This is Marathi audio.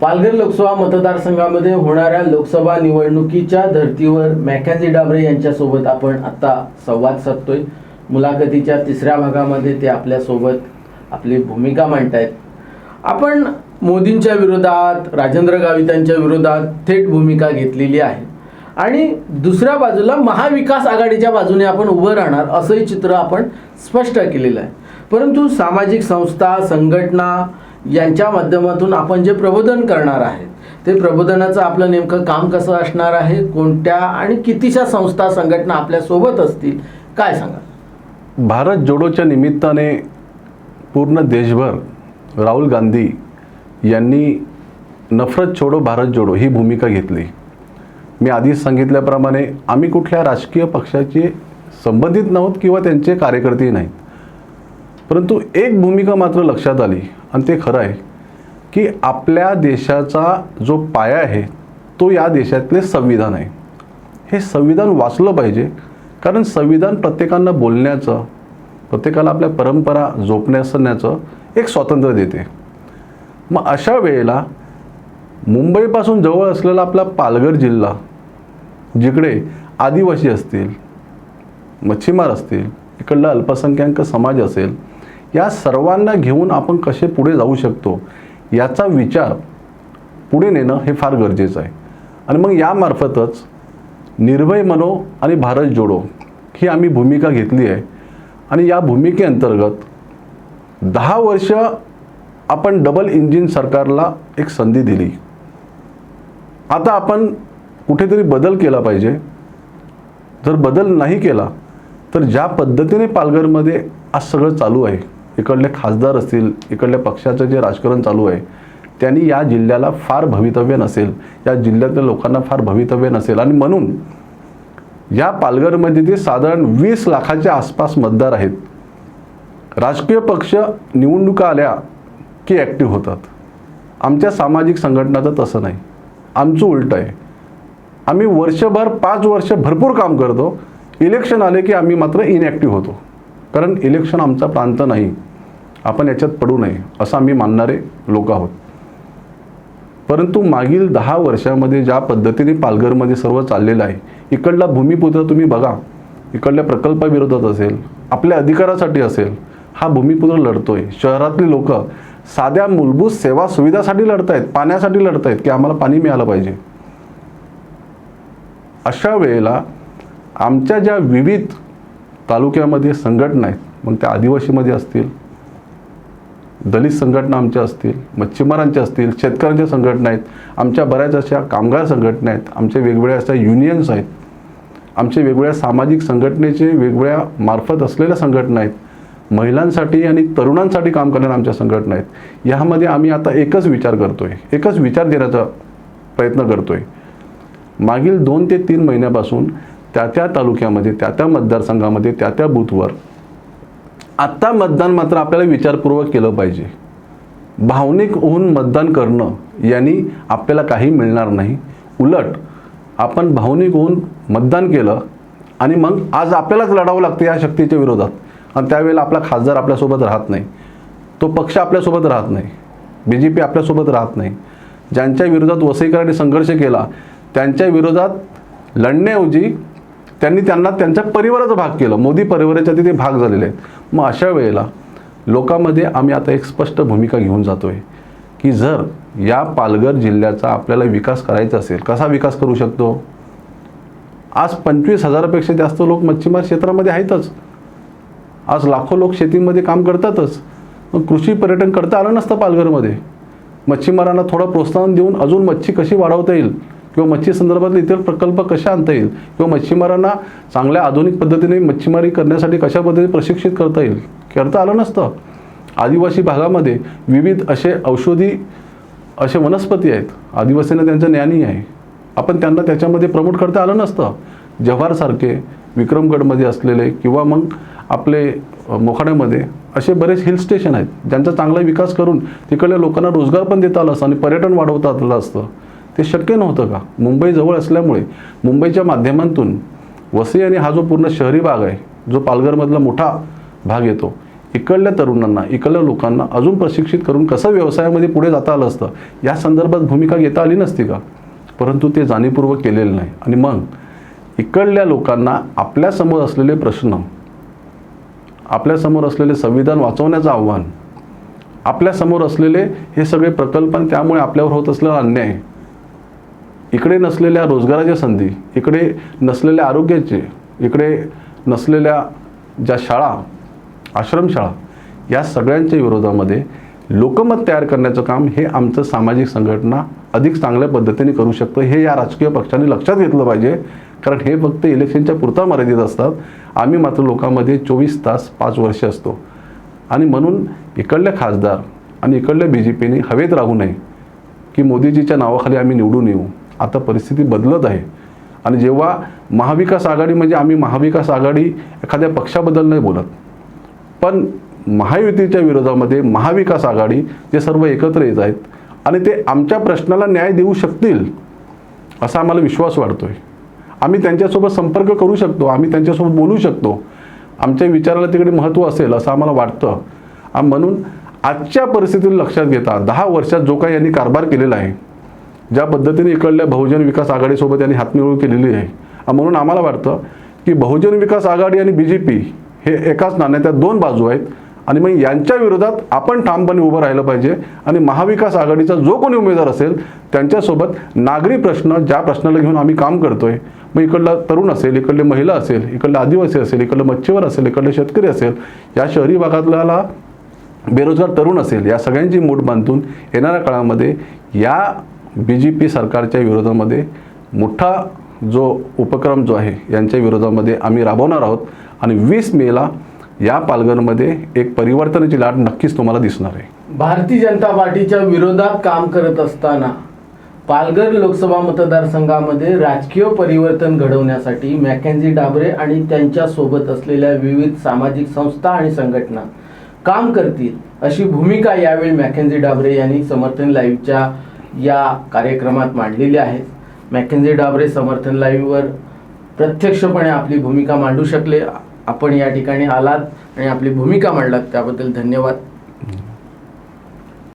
पालघर लोकसभा मतदारसंघामध्ये होणाऱ्या लोकसभा निवडणुकीच्या धर्तीवर मॅकॅझी डाबरे यांच्यासोबत आपण आता संवाद साधतोय. मुलाखतीच्या तिसऱ्या भागामध्ये ते आपल्यासोबत आपली भूमिका मांडतायत. आपण मोदींच्या विरोधात राजेंद्र गावितांच्या विरोधात थेट भूमिका घेतलेली आहे. आणि दुसऱ्या बाजूला महाविकास आघाडीच्या बाजूने आपण उभं राहणार असंही चित्र आपण स्पष्ट केलेलं आहे. परंतु सामाजिक संस्था संघटना यांच्या माध्यमातून आपण जे प्रबोधन करणार आहेत ते प्रबोधनाचं आपलं नेमकं काम कसं असणार आहे कोणत्या आणि कितीशा संस्था संघटना आपल्यासोबत असतील काय सांगा भारत जोडोच्या निमित्ताने पूर्ण देशभर राहुल गांधी यांनी नफरत छोडो भारत जोडो ही भूमिका घेतली. मी आधीच सांगितल्याप्रमाणे आम्ही कुठल्या राजकीय पक्षाचे संबंधित नव्हत किंवा त्यांचे कार्यकर्तेही नाहीत. परंतु एक भूमिका मात्र लक्षात आली आणि ते खरं आहे की आपल्या देशाचा जो पाया आहे तो या देशातले संविधान आहे. हे संविधान वाचलं पाहिजे कारण संविधान प्रत्येकांना बोलण्याचं प्रत्येकाला आपल्या परंपरा जोपण्यासण्याचं एक स्वातंत्र्य देते. मग अशा वेळेला मुंबईपासून जवळ असलेला आपला पालघर जिल्हा जिकडे आदिवासी असतील मच्छीमार असतील इकडला अल्पसंख्याक समाज असेल या सर्वांना घेऊन आपण कसे पुढे जाऊ शकतो याचा विचार पुढे नेणं हे फार गरजेचं आहे. आणि मग यामार्फतच निर्भय मनो आणि भारत जोडो ही आम्ही भूमिका घेतली आहे. आणि या भूमिकेअंतर्गत दहा वर्ष आपण डबल इंजिन सरकारला एक संधी दिली. आता आपण कुठेतरी बदल केला पाहिजे. जर बदल नाही केला तर ज्या पद्धतीने पालघरमध्ये आज सगळं चालू आहे इकडले खासदार असतील इकडल्या पक्षाचं जे राजकारण चालू आहे त्यांनी या जिल्ह्याला फार भवितव्य नसेल या जिल्ह्यातल्या लोकांना फार भवितव्य नसेल. आणि म्हणून या पालघरमध्ये ते साधारण वीस लाखाच्या आसपास मतदार आहेत राजकीय पक्ष निवडणुका आल्या की ॲक्टिव्ह होतात. आमच्या सामाजिक संघटनाचं तसं नाही. आमचं उलटं आहे. आम्ही वर्षभर पाच वर्ष भरपूर काम करतो. इलेक्शन आले की आम्ही मात्र इनॲक्टिव्ह होतो. कारण इलेक्शन आमचा प्रांत नाही. आपण याच्यात पडू नये असं आम्ही मानणारे लोक आहोत. परंतु मागील दहा वर्षामध्ये ज्या पद्धतीने पालघरमध्ये सर्व चाललेलं आहे इकडला भूमिपुत्र तुम्ही बघा इकडल्या प्रकल्पाविरोधात असेल आपल्या अधिकारासाठी असेल हा भूमिपुत्र लढतोय. शहरातली लोक साध्या मूलभूत सेवा सुविधासाठी लढत आहेत पाण्यासाठी लढत आहेत की आम्हाला पाणी मिळालं पाहिजे. अशा वेळेला आमच्या ज्या विविध तालुक्यामध्ये संघटना आहेत मग त्या आदिवासीमध्ये असतील दलित संघटना आमच्या असतील मच्छीमारांच्या असतील शेतकऱ्यांच्या संघटना आहेत आमच्या बऱ्याच अशा कामगार संघटना आहेत आमच्या वेगवेगळ्या अशा युनियन्स आहेत आमचे वेगवेगळ्या सामाजिक संघटनेचे वेगवेगळ्या मार्फत असलेल्या संघटना आहेत महिलांसाठी आणि तरुणांसाठी काम करणाऱ्या आमच्या संघटना आहेत. यामध्ये आम्ही आता एकच विचार करतो आहे एकच विचार देण्याचा प्रयत्न करतो आहे मागील दोन ते तीन महिन्यापासून त्या त्या तालुक्यामध्ये त्या त्या मतदारसंघामध्ये त्या त्या बूथवर आत्ता मतदान मात्र आपल्याला विचारपूर्वक केलं पाहिजे. भावनिक होऊन मतदान करणं यांनी आपल्याला काही मिळणार नाही. उलट आपण भावनिक होऊन मतदान केलं आणि मग आज आपल्यालाच लढावं लागतं या शक्तीच्या विरोधात. आणि त्यावेळेला आपला खासदार आपल्यासोबत राहत नाही. तो पक्ष आपल्यासोबत राहत नाही. बी जे पी आपल्यासोबत राहत नाही. ज्यांच्या विरोधात वसईकरांनी संघर्ष केला त्यांच्या विरोधात लढण्याऐवजी त्यांनी त्यांना त्यांच्या परिवाराचा भाग केलं. मोदी परिवाराच्या तिथे भाग झालेले आहेत. मग अशा वेळेला लोकांमध्ये आम्ही आता एक स्पष्ट भूमिका घेऊन जातो आहे की जर या पालघर जिल्ह्याचा आपल्याला विकास करायचा असेल कसा विकास करू शकतो? आज पंचवीस हजारापेक्षा जास्त लोक मच्छीमार क्षेत्रामध्ये आहेतच. आज लाखो लोक शेतीमध्ये काम करतातच. मग कृषी पर्यटन करता आलं नसतं पालघरमध्ये. मच्छीमारांना थोडं प्रोत्साहन देऊन अजून मच्छी कशी वाढवता येईल? किंवा मच्छी संदर्भातले इतर प्रकल्प कसे आणता येईल? किंवा मच्छीमारांना चांगल्या आधुनिक पद्धतीने मच्छीमारी करण्यासाठी कशा पद्धतीने प्रशिक्षित करता येईल? करता आलं नसतं. आदिवासी भागामध्ये विविध असे औषधी असे वनस्पती आहेत. आदिवासींना त्यांचं ज्ञानी आहे. आपण त्यांना त्याच्यामध्ये प्रमोट करता आलं नसतं. जव्हारसारखे विक्रमगडमध्ये असलेले किंवा मग आपले मोखाड्यामध्ये असे बरेच हिल स्टेशन आहेत ज्यांचा चांगला विकास करून तिकडल्या लोकांना रोजगार पण देता आला असतं आणि पर्यटन वाढवता आलं असतं. ते शक्य नव्हतं का? मुंबई जवळ असल्यामुळे मुंबईच्या माध्यमातून वसई आणि हा जो पूर्ण शहरी भाग आहे जो पालघरमधला मोठा भाग येतो इकडल्या तरुणांना इकडल्या लोकांना अजून प्रशिक्षित करून कसं व्यवसायामध्ये पुढे जाता आलं असतं या संदर्भात भूमिका घेता आली नसती का? परंतु ते जाणीवपूर्वक केलेलं नाही. आणि मग इकडल्या लोकांना आपल्यासमोर असलेले प्रश्न आपल्यासमोर असलेले संविधान वाचवण्याचं आव्हान आपल्यासमोर असलेले हे सगळे प्रकल्प आणि त्यामुळे आपल्यावर होत असलेला अन्याय इकडे नसलेल्या रोजगाराच्या संधी इकडे नसलेल्या आरोग्याचे इकडे नसलेल्या ज्या शाळा आश्रमशाळा या सगळ्यांच्या विरोधामध्ये लोकमत तयार करण्याचं काम हे आमचं सामाजिक संघटना अधिक चांगल्या पद्धतीने करू शकतं हे या राजकीय पक्षांनी लक्षात घेतलं पाहिजे. कारण हे फक्त इलेक्शनच्या पुरता मर्यादित असतात. आम्ही मात्र लोकांमध्ये चोवीस तास पाच वर्ष असतो. आणि म्हणून इकडल्या खासदार आणि इकडल्या बी जे पीने हवेत राहू नये की मोदीजीच्या नावाखाली आम्ही निवडून येऊ. आता परिस्थिती बदलत आहे. आणि जेव्हा महाविकास आघाडी म्हणजे आम्ही महाविकास आघाडी एखाद्या पक्षाबद्दल नाही बोलत पण महायुतीच्या विरोधामध्ये महाविकास आघाडी जे सर्व एकत्र येत आहेत आणि ते आमच्या प्रश्नाला न्याय देऊ शकतील असा आम्हाला विश्वास वाढतो आहे आम्ही त्यांच्यासोबत संपर्क करू शकतो आम्ही त्यांच्यासोबत बोलू शकतो. आमच्या विचाराला तिकडे महत्त्व असेल असं आम्हाला वाटतं. म्हणून आजच्या परिस्थितीला लक्षात घेता दहा वर्षात जो काही यांनी कारभार केलेला आहे ज्या पद्धतीने इकडल्या बहुजन विकास आघाडीसोबत यांनी हातमिळवणी केलेली आहे. म्हणून आम्हाला वाटतं की बहुजन विकास आघाडी आणि बी जे पी हे एकाच नाण्याच्या दोन बाजू आहेत. आणि मग यांच्या विरोधात आपण ठामपणे उभं राहिलं पाहिजे. आणि महाविकास आघाडीचा जो कोणी उमेदवार असेल त्यांच्यासोबत नागरी प्रश्न ज्या प्रश्नाला घेऊन आम्ही काम करतोय मग इकडला तरुण असेल इकडले महिला असेल इकडले आदिवासी असेल इकडलं मच्छीवर असेल इकडले शेतकरी असेल या शहरी भागातल्याला बेरोजगार तरुण असेल या सगळ्यांची मूठ बांधून येणाऱ्या काळामध्ये या बी जे पी सरकारच्या विरोधामध्ये मोठा जो उपक्रम जो आहे यांच्या विरोधामध्ये आम्ही राबवणार आहोत आणि वीस मेला या पालघरमध्ये एक परिवर्तनाची लाट नक्कीच तुम्हाला दिसणार आहे. भारतीय जनता पार्टीच्या विरोधात काम करत असताना पालघर लोकसभा मतदारसंघामध्ये राजकीय परिवर्तन घडवण्यासाठी मॅकेन्झी डाबरे आणि त्यांच्यासोबत असलेल्या विविध सामाजिक संस्था आणि संघटना काम करतील अशी भूमिका यावेळी मॅकेन्झी डाबरे यांनी समर्थन लाईव्हच्या या कार्यक्रमात मांडलेली आहेत. मॅकेन्झी डाबरे समर्थन लाईव्हवर प्रत्यक्षपणे आपली भूमिका मांडू शकले. आपण या ठिकाणी आलात आणि आपली भूमिका मांडलात. त्याबद्दल धन्यवाद.